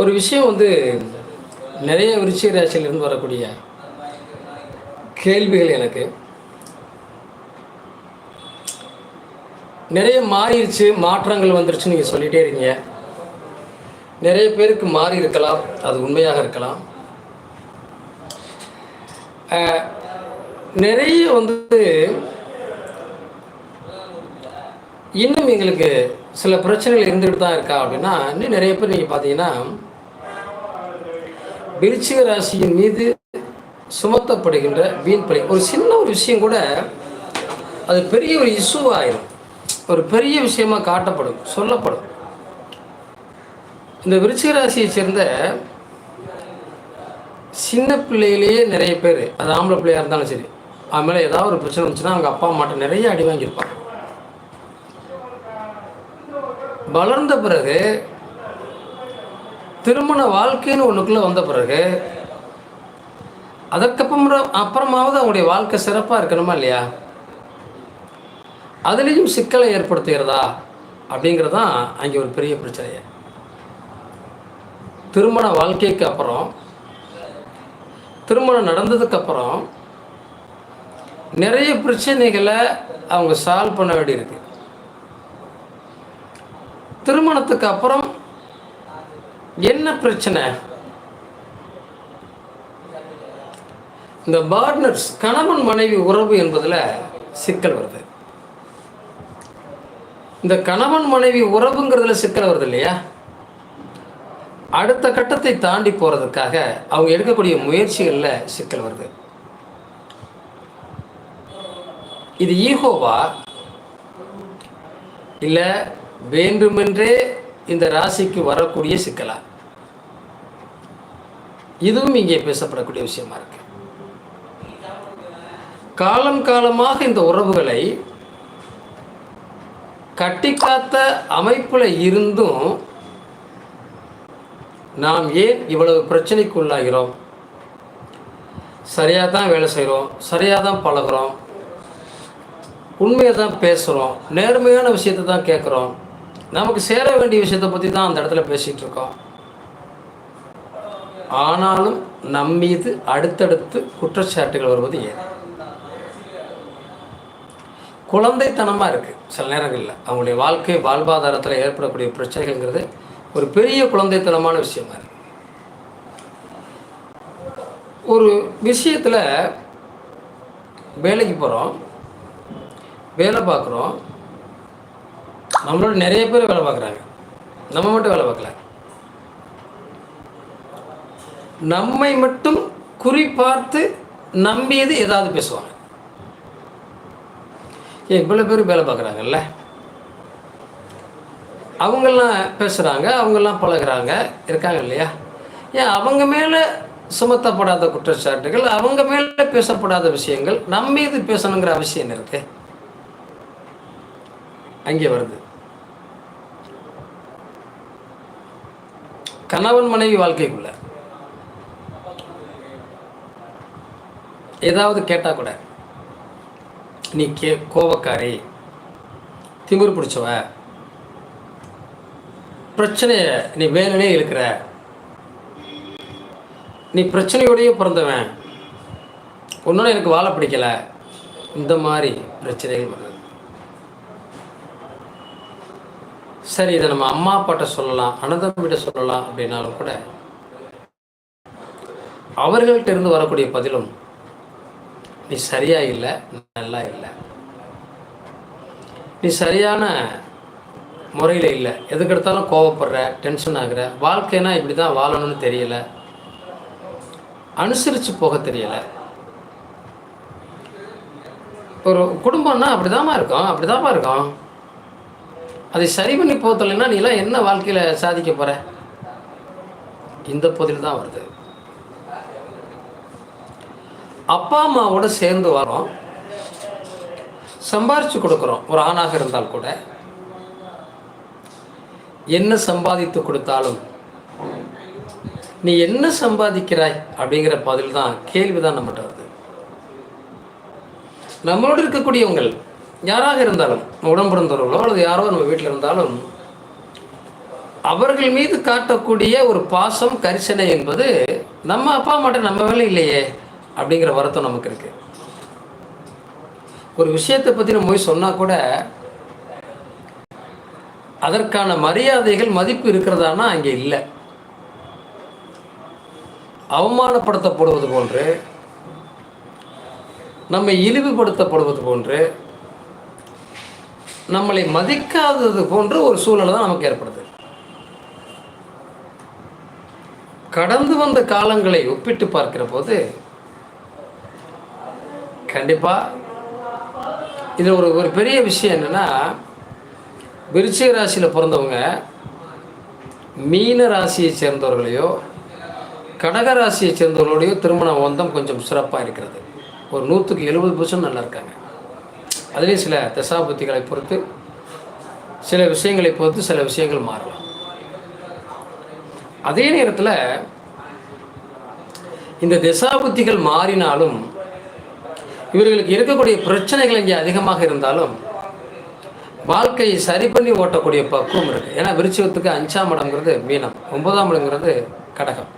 ஒரு விஷயம் வந்து நிறைய விருச்சிக ராசியிலிருந்து வரக்கூடிய கேள்விகள் எனக்கு. நிறைய மாறிடுச்சு மாற்றங்கள் வந்துருச்சு நீங்கள் சொல்லிகிட்டே இருக்கீங்க. நிறைய பேருக்கு மாறி இருக்கலாம் அது உண்மையாக இருக்கலாம். நிறைய வந்து இன்னும் எங்களுக்கு சில பிரச்சனைகள் இருந்துகிட்டு தான் இருக்கா அப்படின்னா இன்னும் நிறைய பேர் நீங்கள் பார்த்தீங்கன்னா விருச்சிக ராசியின் மீது சுமத்தப்படுகின்ற வீண் பழி ஒரு சின்ன ஒரு விஷயம் கூட அது பெரிய ஒரு இஷ்யூவாயிரும் ஒரு பெரிய விஷயமா காட்டப்படும் சொல்லப்படும். இந்த விருச்சிக ராசியை சேர்ந்த சின்ன பிள்ளையிலேயே நிறைய பேர் அது ஆம்பளை பிள்ளையாக இருந்தாலும் சரி அது மேலே ஏதாவது ஒரு பிரச்சனை வந்துச்சுன்னா அவங்க அப்பா அம்மாட்ட நிறைய அடி வாங்கியிருப்பாங்க. வளர்ந்த பிறகு திருமண வாழ்க்கைன்னு ஒன்றுக்குள்ளே வந்த பிறகு அதற்கப்புறம் அப்புறமாவது அவங்களுடைய வாழ்க்கை சிறப்பாக இருக்கணுமா இல்லையா? அதுலேயும் சிக்கலை ஏற்படுத்துகிறதா? அப்படிங்கிறது தான் அங்கே ஒரு பெரிய பிரச்சனையே. திருமண வாழ்க்கைக்கு அப்புறம் திருமணம் நடந்ததுக்கப்புறம் நிறைய பிரச்சனைகளை அவங்க சால்வ் பண்ண வேண்டியிருக்கு. திருமணத்துக்கு அப்புறம் என்ன பிரச்சனை? இந்த பார்ட்னர்ஸ் கணவன் மனைவி உறவு என்பதில் சிக்கல் வருது. இந்த கணவன் மனைவி உறவுங்கிறதுல சிக்கல் வருது இல்லையா? அடுத்த கட்டத்தை தாண்டி போகிறதுக்காக அவங்க எடுக்கக்கூடிய முயற்சிகளில் சிக்கல் வருது. இது ஈகோவா? இல்லை வேண்டுமென்றே இந்த ராசிக்கு வரக்கூடிய சிக்கலா? இதுவும் இங்கே பேசப்படக்கூடிய விஷயமா இருக்கு. காலம் காலமாக இந்த உறவுகளை கட்டி காத்த அமைப்பில் இருந்தும் நாம் ஏன் இவ்வளவு பிரச்சனைக்கு உள்ளாகிறோம் சரியாக தான் வேலை செய்கிறோம் சரியாக தான் பழகுறோம் உண்மையை தான் பேசுகிறோம் நேர்மையான விஷயத்தை தான் கேட்குறோம் நமக்கு சேர வேண்டிய விஷயத்தை பற்றி தான் அந்த இடத்துல பேசிகிட்டு இருக்கோம். ஆனாலும் நம் மீது அடுத்தடுத்து குற்றச்சாட்டுகள் வருவது ஏன்? குழந்தைத்தனமாக இருக்குது சில நேரங்களில் அவங்களுடைய வாழ்க்கை வாழ்வாதாரத்தில் ஏற்படக்கூடிய பிரச்சனைகள்ங்கிறது ஒரு பெரிய குழந்தைத்தனமான விஷயமா இருக்குது ஒரு விஷயத்தில் வேலைக்கு போகிறோம் வேலை பார்க்குறோம் நம்மளோட நிறைய பேர் வேலை பார்க்குறாங்க. நம்ம மட்டும் வேலை பார்க்கல. நம்மை மட்டும் குறிப்பார்த்து நம்பியது ஏதாவது பேசுவாங்க. ஏன் இவ்வளோ பேர் வேலை பார்க்குறாங்கல்ல? அவங்கெல்லாம் பேசுகிறாங்க அவங்கெல்லாம் பழகுறாங்க இருக்காங்க இல்லையா? ஏன் அவங்க மேலே சுமத்தப்படாத குற்றச்சாட்டுகள் அவங்க மேலே பேசப்படாத விஷயங்கள் நம்ம மீது பேசணுங்கிற அவசியம் இருக்கு? அங்கே வருது. கணவன் மனைவி வாழ்க்கைக்குள்ள ஏதாவது கேட்டால் கூட நீ கே கோவக்காரி திமிர் பிடிச்சவ பிரச்சனையை நீ வேலையே இருக்கிற நீ பிரச்சனையோடையே பிறந்தவன் உன்னோட எனக்கு வாழ பிடிக்கல இந்த மாதிரி பிரச்சனைகள் வருது. சரி இதை நம்ம அம்மா அப்பாட்ட சொல்லலாம் அனந்தம்பிட்ட சொல்லலாம் அப்படின்னாலும் கூட அவர்கள்ட்ட இருந்து வரக்கூடிய பதிலும் நீ சரியா இல்லை நல்லா இல்லை. நீ சரியான முறையில் இல்லை. எதுக்கு எடுத்தாலும் கோவப்படுற டென்ஷன் ஆகுற. வாழ்க்கைனா இப்படி தான் வாழணும்னு தெரியல. அனுசரித்து போக தெரியலை. ஒரு குடும்பம்னா அப்படிதாம்மா இருக்கும் அப்படிதாம்மா இருக்கும். அதை சரி பண்ணி போத்தலைன்னா நீலாம் என்ன வாழ்க்கையில் சாதிக்க போகிற இந்த பதில் தான் வருது. அப்பா அம்மாவோட சேர்ந்து வரோம். சம்பாரிச்சு கொடுக்குறோம். ஒரு ஆணாக இருந்தால் கூட. என்ன சம்பாதித்து கொடுத்தாலும் நீ என்ன சம்பாதிக்கிறாய்? அப்படிங்கிற பதில் தான் கேள்வி தான் நம்மகிட்ட வருது. நம்மளோடு இருக்கக்கூடியவங்கள் யாராக இருந்தாலும் உடம்பிறந்தவர்களோ அல்லது யாரோ நம்ம வீட்டில் இருந்தாலும் அவர்கள் மீது காட்டக்கூடிய ஒரு பாசம் கரிசனை என்பது நம்ம அப்பா அம்மாட்ட நம்ம வேலை இல்லையே. அப்படிங்கிற வருத்தம் நமக்கு இருக்கு. ஒரு விஷயத்தை பற்றி நம்ம போய் சொன்னால் கூட அதற்கான மரியாதைகள் மதிப்பு இருக்கிறதானா அங்கே இல்லை. அவமானப்படுத்தப்படுவது போன்று நம்மை இழிவுபடுத்தப்படுவது போன்று நம்மளை மதிக்காதது போன்ற ஒரு சூழலை தான் நமக்கு ஏற்படுது. கடந்து வந்த காலங்களை ஒப்பிட்டு பார்க்கிற போது கண்டிப்பாக இதில் ஒரு ஒரு பெரிய விஷயம் என்னென்னா விருச்சிக ராசியில் பிறந்தவங்க மீன ராசியை சேர்ந்தவர்களையோ கடக ராசியை சேர்ந்தவர்களோடையோ திருமண ஒந்தம் கொஞ்சம் சிறப்பாக இருக்கிறது. ஒரு நூற்றுக்கு எழுபது பர்சன்ட் நல்லா இருக்காங்க. அதுலேயும் சில தசாபுத்திகளை பொறுத்து சில விஷயங்களை பொறுத்து சில விஷயங்கள் மாறலாம். அதே நேரத்தில் இந்த திசாபுத்திகள் மாறினாலும் இவர்களுக்கு இருக்கக்கூடிய பிரச்சனைகள் இங்கே அதிகமாக இருந்தாலும் வாழ்க்கையை சரி பண்ணி ஓட்டக்கூடிய பக்குவம் இருக்குது ஏன்னா விருச்சிகத்துக்கு அஞ்சாம் இடம்ங்கிறது மீனம் ஒன்பதாம் இடங்கிறது கடகம்.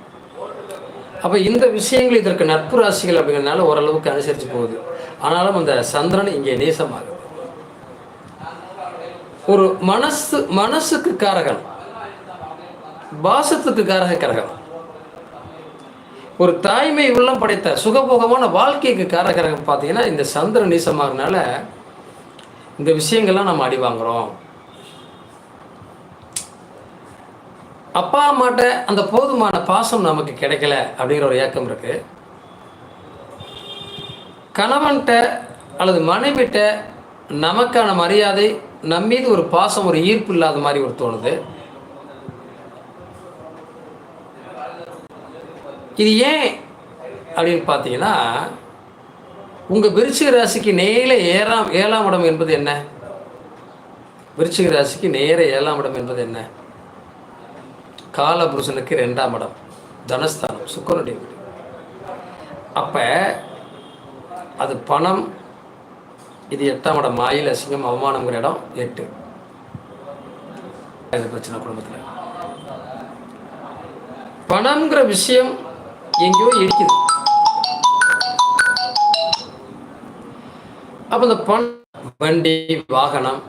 அப்போ இந்த விஷயங்கள் இதற்கு நட்பு ராசிகள் அப்படிங்கிறதுனால ஓரளவுக்கு அனுசரித்து போகுது. ஆனாலும் அந்த சந்திரன் இங்கே நேசமாகுது. ஒரு மனசு மனசுக்கு காரகன் பாசத்துக்கு காரக கரகம் ஒரு தாய்மை உள்ளம் படைத்த சுகபோகமான வாழ்க்கைக்கு காரகரகம் பார்த்தீங்கன்னா இந்த சந்திர நீசமாகறனால இந்த விஷயங்கள்லாம் நம்ம அடி வாங்குகிறோம் அப்பா அம்மாட்ட அந்த போதுமான பாசம் நமக்கு கிடைக்கல அப்படிங்கிற ஒரு ஏக்கம் இருக்கு. கணவன்கிட்ட அல்லது மனைவிட்ட நமக்கான மரியாதை நம்மீது ஒரு பாசம் ஒரு ஈர்ப்பு இல்லாத மாதிரி ஒரு தோணுது. இது ஏன் அப்படின்னு பார்த்தீங்கன்னா உங்கள் விருச்சிக ராசிக்கு நேர ஏறாம் ஏழாம் இடம் என்பது என்ன? விருச்சிக ராசிக்கு நேர ஏழாம் இடம் என்பது என்ன? காலபுருஷனுக்கு ரெண்டாம் இடம் தனஸ்தானம் சுக்கரனுடைய வீடு. அப்போ அது பணம் இது எட்டாம் இடம் மாயில் அசிங்கம் அவமானங்கிற இடம் எட்டு. இது பிரச்சனை குடும்பத்தில். பணம்ங்கிற விஷயம் எங்கேயோ இருக்குது அப்போ இந்த பணம் வண்டி வாகனம்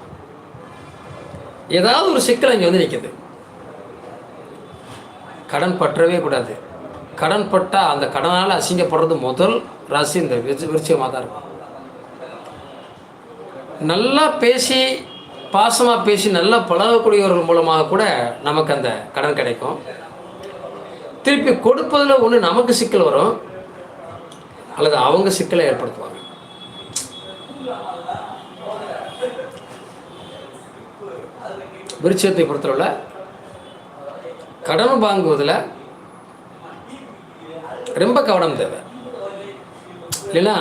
ஏதாவது ஒரு சிக்கல் இங்கே வந்து நிற்குது கடன் பற்றவே கூடாது. கடன் பட்டால் அந்த கடனால் அசிங்கப்படுறது முதல் ராசி இந்த விருச்சிகமாக தான் இருக்கும். நல்லா பேசி பாசமாக பேசி நல்லா பழகக்கூடியவர்கள் மூலமாக கூட நமக்கு அந்த கடன் கிடைக்கும். திருப்பி கொடுப்பதில் ஒன்று நமக்கு சிக்கல் வரும். அல்லது அவங்க சிக்கலை ஏற்படுத்துவாங்க. விருட்சத்தை பொறுத்தளவில் கடன் வாங்குவதில் ரொம்ப கவனம் தேவை. இல்லைன்னா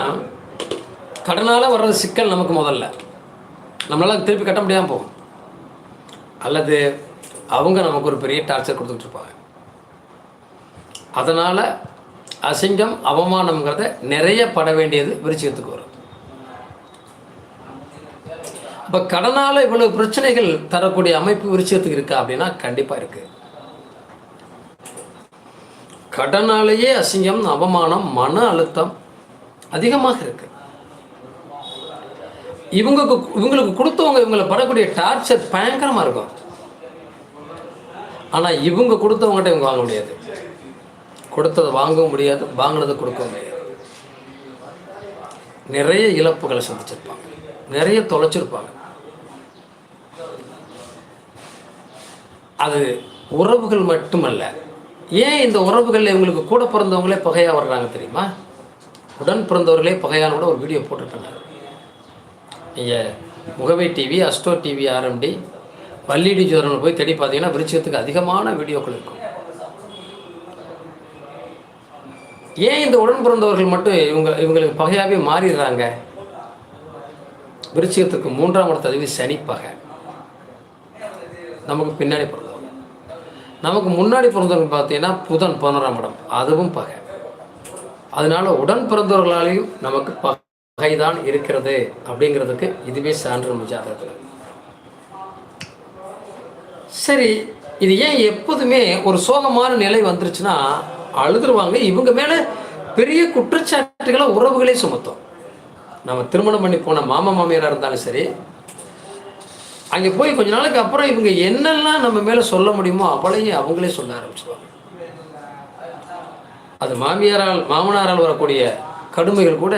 கடனால் வர்ற சிக்கல் நமக்கு முதல்ல. நம்மளால் திருப்பி கட்ட முடியாமல் போகும். அல்லது அவங்க நமக்கு ஒரு பெரிய டார்ச்சர் கொடுத்துட்ருப்பாங்க அதனால் அசிங்கம் அவமானம்ங்கிறத நிறைய பட வேண்டியது விருச்சிகத்துக்கு வரும். இப்போ கடனால் இவ்வளவு பிரச்சனைகள் தரக்கூடிய அமைப்பு விருச்சிகத்துக்கு இருக்கா அப்படின்னா கண்டிப்பாக இருக்குது கடனாலேயே அசிங்கம் அவமானம் மன அழுத்தம் அதிகமாக இருக்கு. இவங்களுக்கு இவங்களுக்கு கொடுத்தவங்க இவங்களை படக்கூடிய டார்ச்சர் பயங்கரமாக இருக்கும். ஆனால் இவங்க கொடுத்தவங்ககிட்ட இவங்க வாங்க முடியாது. கொடுத்ததை வாங்கவும் முடியாது வாங்கினதை கொடுக்கவும் முடியாது. நிறைய இழப்புகளை சந்திச்சிருப்பாங்க. நிறைய தொலைச்சிருப்பாங்க. அது உறவுகள் மட்டுமல்ல ஏன் இந்த உறவுகள் இவங்களுக்கு கூட பிறந்தவங்களே பகையாக வர்றாங்க தெரியுமா? உடன் பிறந்தவர்களே பகையான கூட ஒரு வீடியோ போட்டுருக்காங்க. நீங்கள் முகவை டிவி அஸ்டோ டிவி ஆர்எம்டி பள்ளிடி ஜோரனில் போய் தேடி பார்த்தீங்கன்னா விருச்சிகத்துக்கு அதிகமான வீடியோக்கள் இருக்கும். ஏன் இந்த உடன் பிறந்தவர்கள் மட்டும் இவங்க இவங்களுக்கு பகையாகவே மாறிடுறாங்க? விருச்சிகத்துக்கு மூன்றாம் இடத்த அதிபதி சனி பகை. நமக்கு பின்னாடி பிறந்தவங்க. நமக்கு முன்னாடி பிறந்தவங்க பார்த்தீங்கன்னா புதன் பதினோராம் இடம். அதுவும் பகை. அதனால உடன் பிறந்தவர்களாலையும் நமக்கு பகைதான் இருக்கிறது அப்படிங்கிறதுக்கு இதுவே சான்று நம்ம ஜாதகத்தில். சரி இது ஏன் எப்போதுமே ஒரு சோகமான நிலை வந்துருச்சுன்னா அழுதுருவாங்க. இவங்க மேலே பெரிய குற்றச்சாட்டுகளை உறவுகளே சுமத்தும். நம்ம திருமணம் பண்ணி போன மாமா மாமியாராக இருந்தாலும் சரி அங்கே போய் கொஞ்ச நாளுக்கு அப்புறம் இவங்க என்னெல்லாம் நம்ம மேலே சொல்ல முடியுமோ அவளையும் அவங்களே சொல்ல ஆரம்பிச்சுவாங்க அது மாமியாரால் மாமனாரால் வரக்கூடிய கடுமைகள் கூட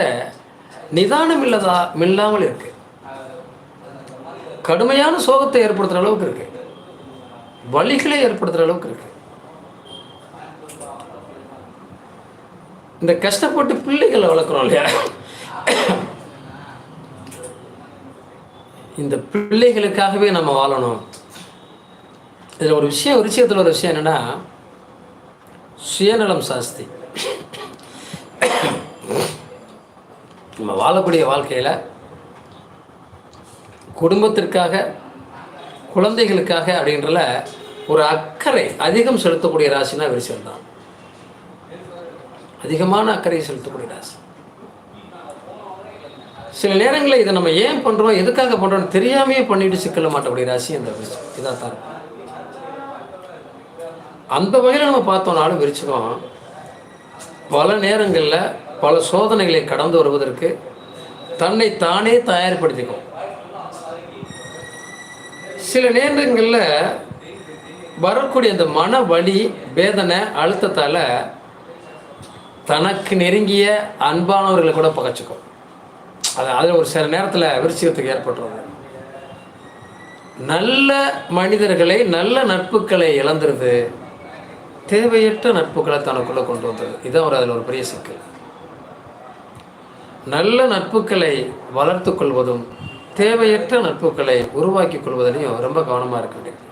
நிதானம் இல்லதா இல்லாமல் இருக்கு. கடுமையான சோகத்தை ஏற்படுத்துகிற அளவுக்கு இருக்கு. வழிகளை ஏற்படுத்துகிற அளவுக்கு இருக்கு. இந்த கஷ்டப்பட்டு பிள்ளைகளை வளர்க்குறோம் இல்லையா? இந்த பிள்ளைகளுக்காகவே நம்ம வாழணும். இதில் ஒரு விஷயம் ஒரு விஷயத்தில் ஒரு விஷயம் என்னென்னா சுயநலம் சாஸ்தி. நம்ம வாழக்கூடிய வாழ்க்கையில் குடும்பத்திற்காக குழந்தைகளுக்காக அப்படின்றல ஒரு அக்கறை அதிகம் செலுத்தக்கூடிய ராசினா விரிசல் தான் அதிகமான அக்கறை செலுத்தக்கூடிய ராசி சில நேரங்களில் இதை நம்ம ஏன் பண்ணுறோம் எதுக்காக பண்ணுறோம் தெரியாமையே பண்ணிட்டு சிக்கல மாட்டக்கூடிய ராசி அந்த இதாக தான் அந்த வகையில் நம்ம பார்த்தோம்னாலும் விரிச்சுக்கோம் பல நேரங்களில் பல சோதனைகளை கடந்து வருவதற்கு தன்னை தானே தயார்படுத்திக்கும். சில நேரங்களில் வரக்கூடிய அந்த மன வலி வேதனை அழுத்தத்தால் தனக்கு நெருங்கிய அன்பானவர்களை கூட பகைச்சிக்கும். அது அதில் ஒரு சில நேரத்தில் விருச்சிகத்துக்கு ஏற்பட்டுருது. நல்ல மனிதர்களை நல்ல நட்புகளை இழந்துருது. தேவையற்ற நட்புகளை தனக்குள்ளே கொண்டு வந்தது. இதுதான் ஒரு அதில் ஒரு பெரிய சிக்கல். நல்ல நட்புகளை வளர்த்து கொள்வதும் தேவையற்ற நட்புகளை உருவாக்கி கொள்வதிலையும் ரொம்ப கவனமாக இருக்க வேண்டியது.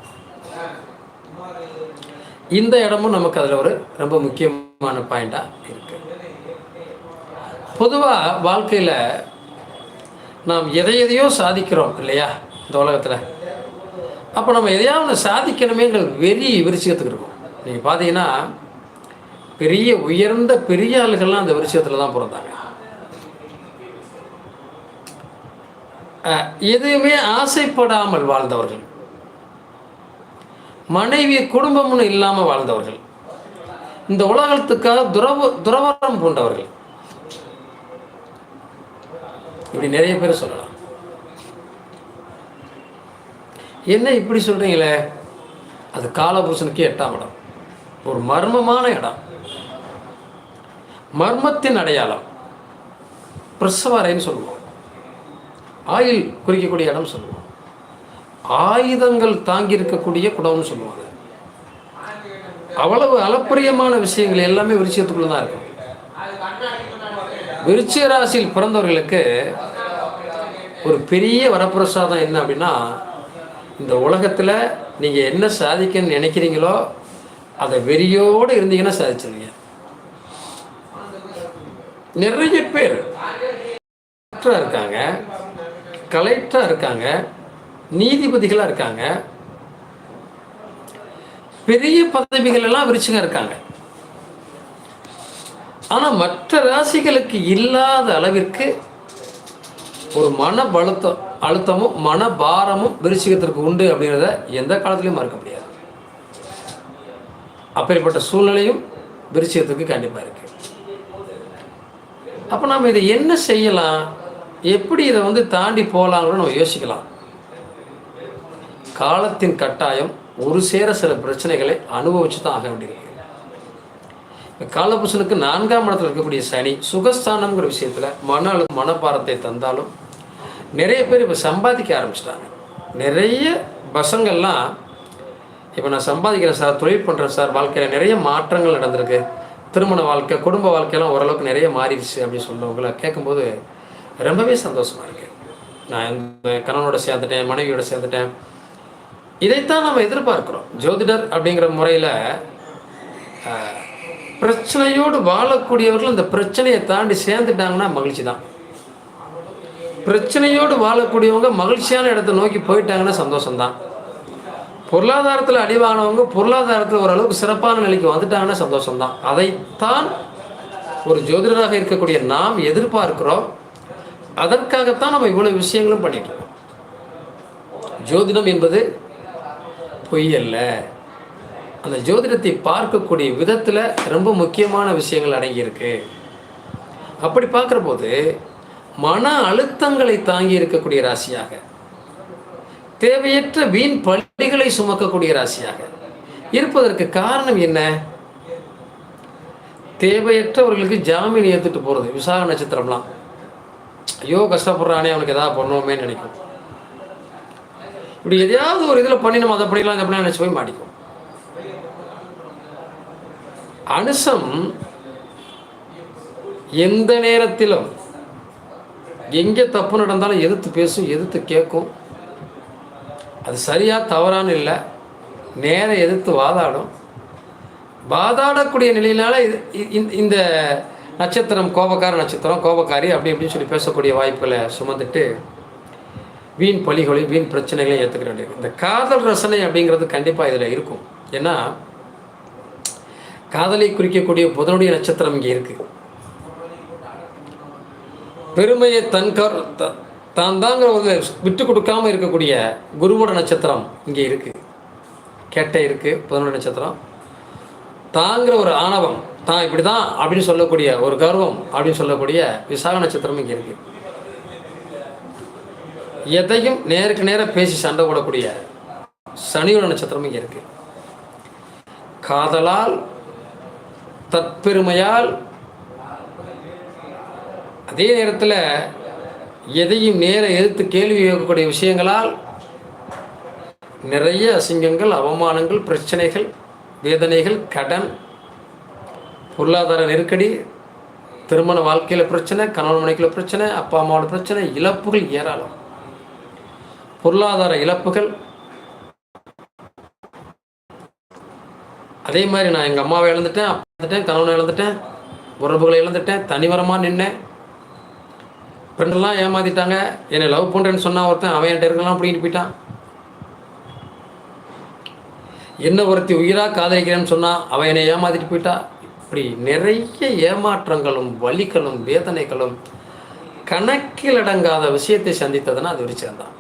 இந்த இடமும் நமக்கு அதில் ஒரு ரொம்ப முக்கியமான பாயிண்டாக இருக்கு. பொதுவாக வாழ்க்கையில் நாம் எதை எதையோ சாதிக்கிறோம் இல்லையா இந்த உலகத்தில். அப்போ நம்ம எதையாவது சாதிக்கணுமேங்கிற வெறி விருச்சிகத்துக்கு இருக்கும். நீங்கள் பார்த்தீங்கன்னா பெரிய உயர்ந்த பெரிய ஆளுகள்லாம் அந்த விருச்சிகத்தில் தான் பிறந்தாங்க. எதுவுமே ஆசைப்படாமல் வாழ்ந்தவர்கள். மனைவி குடும்பம்னு இல்லாமல் வாழ்ந்தவர்கள். இந்த உலகத்துக்காக துறவு துறவரம் பூண்டவர்கள். இப்படி நிறைய பேர் சொல்லலாம். என்ன இப்படி சொல்றீங்களே? அது காலபுருஷனுக்கு எட்டாம் இடம். ஒரு மர்மமான இடம். மர்மத்தின் அடையாளம். பிரசவரைன்னு சொல்லுவோம். ஆயில் குறிக்கக்கூடிய இடம் சொல்லுவோம். ஆயுதங்கள் தாங்கி இருக்கக்கூடிய குடம்னு சொல்லுவாங்க. அவ்வளவு அளப்பரியமான விஷயங்கள் எல்லாமே விருச்சியத்துக்குள்ள தான் இருக்கும். விருச்சிய ராசியில் பிறந்தவர்களுக்கு ஒரு பெரிய வரப்பிரசாதம் என்ன அப்படின்னா இந்த உலகத்தில் நீங்கள் என்ன சாதிக்கணும்னு நினைக்கிறீங்களோ அதை வெறியோடு இருந்தீங்கன்னா சாதிச்சிருங்க நிறைய பேர் இருக்காங்க. கலெக்டராக இருக்காங்க. நீதிபதிகளாக இருக்காங்க. பெரிய பதவிகள் எல்லாம் விரிச்சுங்க இருக்காங்க. ஆனால் மற்ற ராசிகளுக்கு இல்லாத அளவிற்கு ஒரு மன பழுத்தம் அழுத்தமும் மன பாரமும் விருச்சிகத்திற்கு உண்டு அப்படிங்கிறத எந்த காலத்துலையும் மறக்க முடியாது. அப்பேற்பட்ட சூழ்நிலையும் விருச்சிகத்துக்கு கண்டிப்பாக இருக்கு. அப்போ நம்ம இதை என்ன செய்யலாம்? எப்படி இதை வந்து தாண்டி போகலாம்னு நம்ம யோசிக்கலாம். காலத்தின் கட்டாயம் ஒரு சேர சில பிரச்சனைகளை அனுபவிச்சு தான் ஆக வேண்டியிருக்கு. காலபுஷனுக்கு நான்காம் இடத்துல இருக்கக்கூடிய சனி சுகஸ்தானம்ங்கிற விஷயத்தில் மன அழு மனப்பாரத்தை தந்தாலும் நிறைய பேர் இப்போ சம்பாதிக்க ஆரம்பிச்சிட்டாங்க. நிறைய பசங்கள்லாம் இப்போ நான் சம்பாதிக்கிறேன் சார் தொழில் பண்ணுறேன் சார் வாழ்க்கையில் நிறைய மாற்றங்கள் நடந்திருக்கு. திருமண வாழ்க்கை குடும்ப வாழ்க்கையெல்லாம் ஓரளவுக்கு நிறைய மாறிடுச்சு அப்படின்னு சொன்னவங்கள கேட்கும்போது ரொம்பவே சந்தோஷமாக இருக்குது நான் இந்த கணவனோட சேர்ந்துட்டேன் மனைவியோட சேர்ந்துட்டேன். இதைத்தான் நம்ம எதிர்பார்க்கிறோம். ஜோதிடர் அப்படிங்கிற முறையில் பிரச்சனையோடு வாழக்கூடியவர்கள் அந்த பிரச்சனையை தாண்டி சேர்ந்துட்டாங்கன்னா மகிழ்ச்சி தான். பிரச்சனையோடு வாழக்கூடியவங்க மகிழ்ச்சியான இடத்தை நோக்கி போயிட்டாங்கன்னா சந்தோஷம்தான் பொருளாதாரத்தில் அடிவானவங்க பொருளாதாரத்தில் ஓரளவுக்கு சிறப்பான நிலைக்கு வந்துட்டாங்கன்னா சந்தோஷம்தான் அதைத்தான் ஒரு ஜோதிடராக இருக்கக்கூடிய நாம் எதிர்பார்க்கிறோம். அதற்காகத்தான் நம்ம இவ்வளோ விஷயங்களும் பண்ணிட்டு இருக்கோம். ஜோதிடம் என்பது பொய் அல்ல அந்த ஜோதிடத்தை பார்க்கக்கூடிய விதத்தில் ரொம்ப முக்கியமான விஷயங்கள் அடங்கியிருக்கு. அப்படி பார்க்குற போது மன அழுத்தங்களை தாங்கி இருக்கக்கூடிய ராசியாக தேவையற்ற வீண் பள்ளிகளை சுமக்கக்கூடிய ராசியாக இருப்பதற்கு காரணம் என்ன? தேவையற்றவர்களுக்கு ஜாமீன் ஏற்றுட்டு போகிறது விசாக நட்சத்திரம்லாம். ஐயோ கஷ்டப்படுறானே அவனுக்கு எதாவது பண்ணுவோமே நினைக்கும். இப்படி எதையாவது ஒரு இதில் பண்ணி நம்ம அதை பண்ணிடலாம் இதை பண்ணி நினச்சி போய் மாட்டிக்கும் அனுசம் எந்த நேரத்திலும் எங்கே தப்பு நடந்தாலும் எதிர்த்து பேசும் எதிர்த்து கேட்கும். அது சரியாக தவறான்னு இல்லை. நேர எதிர்த்து வாதாடும். வாதாடக்கூடிய நிலையினால இது இந்த- இந்த நட்சத்திரம் கோபக்கார நட்சத்திரம் கோபக்காரி அப்படி இப்படின்னு சொல்லி பேசக்கூடிய வாய்ப்புகளை சுமந்துட்டு வீண் பழிகளையும் வீண் பிரச்சனைகளையும் ஏற்றுக்கிற வேண்டியது இந்த காதல் ரசனை அப்படிங்கிறது கண்டிப்பாக இதில் இருக்கும். ஏன்னா காதலை குறிக்கக்கூடிய புதனுடைய நட்சத்திரம் இங்கே இருக்கு. பெருமையை தன்கார் த- தான் தாங்கிற ஒரு விட்டு கொடுக்காமல் இருக்கக்கூடிய குருவோட நட்சத்திரம் இங்கே இருக்கு. கேட்டை இருக்கு புதனுடைய நட்சத்திரம். தாங்கிற ஒரு ஆணவம் தான் இப்படி தான் அப்படின்னு சொல்லக்கூடிய ஒரு கர்வம் அப்படின்னு சொல்லக்கூடிய விசாக நட்சத்திரம் இங்கே இருக்குது எதையும் நேருக்கு நேராக பேசி சண்டை போடக்கூடிய சனியோட நட்சத்திரம் இங்கே இருக்கு. காதலால் தற்பெருமையால் அதே நேரத்தில் எதையும் நேர எதிர்த்து கேள்வி கேட்கக்கூடிய விஷயங்களால் நிறைய அசிங்கங்கள் அவமானங்கள் பிரச்சனைகள் வேதனைகள் கடன் பொருளாதார நெருக்கடி திருமண வாழ்க்கையில் பிரச்சனை கணவன் மனைக்குள்ள பிரச்சனை அப்பா அம்மாவோட பிரச்சனை இழப்புகள் ஏராளம். பொருளாதார இழப்புகள். அதே மாதிரி நான் எங்கள் அம்மாவை இழந்துட்டேன் அப்பா இழந்துட்டேன் கணவனை இழந்துட்டேன் உறவுகளை இழந்துட்டேன் தனிவரமாக நின்னேன். ஃப்ரெண்டெல்லாம் ஏமாத்திட்டாங்க. என்னை லவ் பண்ணுறேன்னு சொன்னால் ஒருத்தன் அவன் என்கிட்ட இருக்கலாம் அப்படின்ட்டு போயிட்டான். என்ன ஒருத்தி உயிராக காதலிக்கிறேன்னு சொன்னால் அவன் என்னை ஏமாத்திட்டு போயிட்டா. இப்படி நிறைய ஏமாற்றங்களும் வலிகளும் வேதனைகளும் கணக்கில் அடங்காத விஷயத்தை சந்தித்ததுன்னா அது விருச்சகம் தான்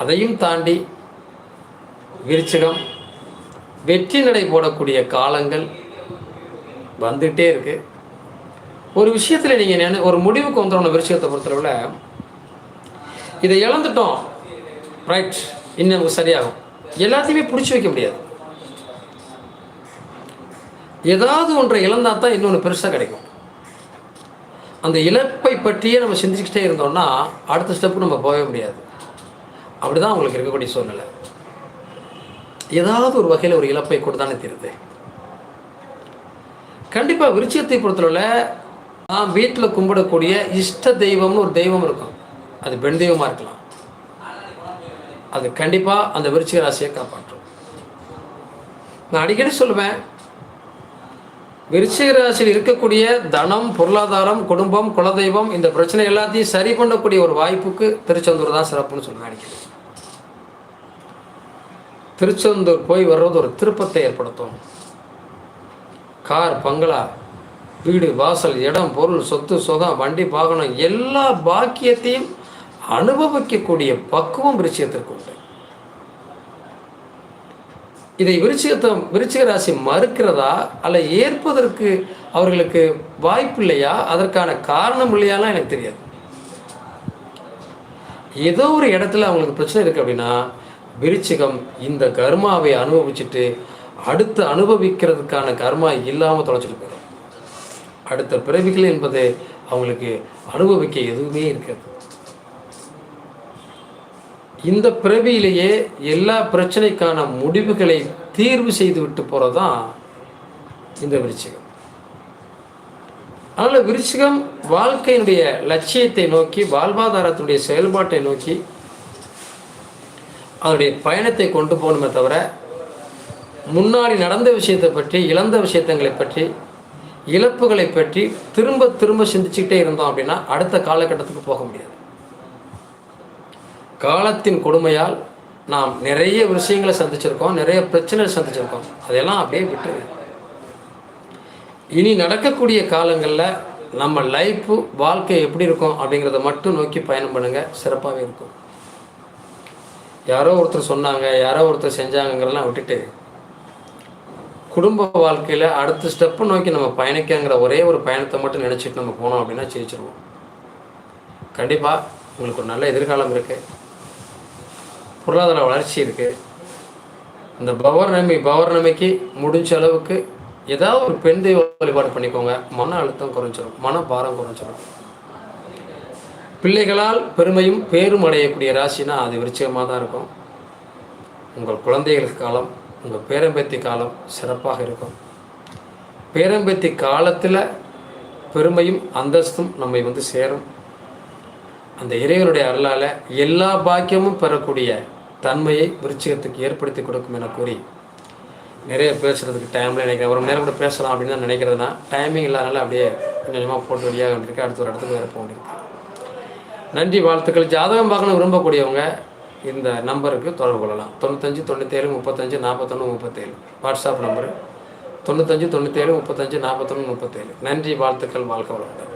அதையும் தாண்டி விருச்சிகம் வெற்றி நடை போடக்கூடிய காலங்கள் வந்துட்டே இருக்கு. ஒரு விஷயத்தில் நீங்கள் நினை ஒரு முடிவுக்கு வந்துடணும் விருச்சிகத்தை பொறுத்தளவில். இதை இழந்துட்டோம். ரைட் இன்னும் நமக்கு சரியாகும். எல்லாத்தையுமே பிடிச்சி வைக்க முடியாது. ஏதாவது ஒன்றை இழந்தால் தான் இன்னொன்று பெருசாக கிடைக்கும். அந்த இழப்பை பற்றியே நம்ம சிந்திச்சுக்கிட்டே இருந்தோம்னா அடுத்த ஸ்டெப்பு நம்ம போகவே முடியாது. அப்படிதான் அவங்களுக்கு இருக்கக்கூடிய சூழ்நிலை. ஏதாவது ஒரு வகையில் ஒரு இழப்பை கூட தானே தீருது. கண்டிப்பாக விருச்சியத்தை பொறுத்தளவில் நான் வீட்டில் கும்பிடக்கூடிய இஷ்ட தெய்வம்னு ஒரு தெய்வம் இருக்கும். அது பெண் தெய்வமாக இருக்கலாம். அது கண்டிப்பாக அந்த விருச்சிக ராசியை காப்பாற்றும். நான் அடிக்கடி சொல்லுவேன் விருச்சிக ராசியில் இருக்கக்கூடிய தனம் பொருளாதாரம் குடும்பம் குலதெய்வம் இந்த பிரச்சனை எல்லாத்தையும் சரி பண்ணக்கூடிய ஒரு வாய்ப்புக்கு திருச்செந்தூர் தான் சிறப்புன்னு சொல்லுவேன் அடிக்கடி. திருச்செந்தூர் போய் வர்றது ஒரு திருப்பத்தை ஏற்படுத்தும். கார் பங்களா வீடு வாசல் இடம் பொருள் சொத்து சுகம் வண்டி வாகனம் எல்லா பாக்கியத்தையும் அனுபவிக்கக்கூடிய பக்குவம் விருச்சிகத்திற்கு உண்டு. இதை விருச்சிகத்தை விருச்சிக ராசி மறுக்கிறதா அல்ல ஏற்பதற்கு அவர்களுக்கு வாய்ப்பு இல்லையா? அதற்கான காரணம் இல்லையாலாம் எனக்கு தெரியாது. ஏதோ ஒரு இடத்துல அவங்களுக்கு பிரச்சனை இருக்குது அப்படின்னா விருச்சிகம் இந்த கர்மாவை அனுபவிச்சுட்டு அடுத்து அனுபவிக்கிறதுக்கான கர்மா இல்லாமல் தொலைச்சிட்டு போயிடும். அடுத்த பிறவிகள் என்பது அவங்களுக்கு அனுபவிக்க எதுவுமே இருக்காது. இந்த பிறவியிலேயே எல்லா பிரச்சனைக்கான முடிவுகளை தீர்வு செய்து விட்டு போகிறது தான் இந்த விருச்சிகம். அதனால் விருச்சிகம் வாழ்க்கையினுடைய லட்சியத்தை நோக்கி வாழ்வாதாரத்தினுடைய செயல்பாட்டை நோக்கி அதனுடைய பயணத்தை கொண்டு போகணுமே தவிர முன்னாடி நடந்த விஷயத்தை பற்றி இழந்த விஷயத்தங்களை பற்றி இழப்புகளை பற்றி திரும்ப திரும்ப சிந்திச்சுக்கிட்டே இருந்தோம் அப்படின்னா அடுத்த காலகட்டத்துக்கு போக முடியாது. காலத்தின் கொடுமையால் நாம் நிறைய விஷயங்களை சந்திச்சிருக்கோம் நிறைய பிரச்சனைகள் சந்திச்சிருக்கோம். அதெல்லாம் அப்படியே விட்டு இனி நடக்கக்கூடிய காலங்களில் நம்ம லைஃப்பு வாழ்க்கை எப்படி இருக்கும் அப்படிங்கிறத மட்டும் நோக்கி பயணம் பண்ணுங்கள் சிறப்பாகவே இருக்கும். யாரோ ஒருத்தர் சொன்னாங்க யாரோ ஒருத்தர் செஞ்சாங்கங்கிறதெல்லாம் விட்டுட்டு குடும்ப வாழ்க்கையில் அடுத்த ஸ்டெப்பை நோக்கி நம்ம பயணிக்கங்கிற ஒரே ஒரு பயணத்தை மட்டும் நினச்சிட்டு நம்ம போனோம் அப்படின்னா ஜெயிச்சிருவோம். கண்டிப்பாக உங்களுக்கு ஒரு நல்ல எதிர்காலம் இருக்குது பொருளாதார வளர்ச்சி இருக்குது இந்த பௌர்ணமி பௌர்ணமிக்கு முடிஞ்ச அளவுக்கு ஏதாவது ஒரு பெண் தெய்வ வழிபாடு பண்ணிக்கோங்க. மன அழுத்தம் குறைஞ்சிரும். மன பாரம் குறைஞ்சிரும். பிள்ளைகளால் பெருமையும் பேரும் அடையக்கூடிய ராசினா அது விருச்சிகமாக தான் இருக்கும். உங்கள் குழந்தைகளுக்கு காலம் உங்கள் பேரம்பேத்தி காலம் சிறப்பாக இருக்கும். பேரம்பேத்தி காலத்தில் பெருமையும் அந்தஸ்தும் நம்மை வந்து சேரும். அந்த இறைவனுடைய அருளால் எல்லா பாக்கியமும் பெறக்கூடிய தன்மையை விருச்சிகத்துக்கு ஏற்படுத்தி கொடுக்கும் என கூறி நிறைய பேசுகிறதுக்கு டைமில் நினைக்கிறேன். ஒரு நேரம் கூட பேசலாம் அப்படின்னு தான் நினைக்கிறதுனா டைமிங் இல்லாதனால அப்படியே கொஞ்சம் கொஞ்சமாக போட்டு வழியாக வேண்டியிருக்கு. அடுத்த ஒரு இடத்துக்கு வேறு போக வேண்டியிருக்கு. நன்றி வாழ்த்துக்கள். ஜாதகம் பார்க்கணும் விரும்பக்கூடியவங்க இந்த நம்பருக்கு தொடர்பு கொள்ளலாம். தொண்ணூத்தஞ்சு தொண்ணூற்றேழு முப்பத்தஞ்சு நாற்பத்தொன்று முப்பத்தேழு. WhatsApp number. தொண்ணூத்தஞ்சு தொண்ணூற்றேழு முப்பத்தஞ்சு நாற்பத்தொன்று முப்பத்தேழு. நன்றி வாழ்த்துக்கள் வாழ்க்கை வளர்ந்த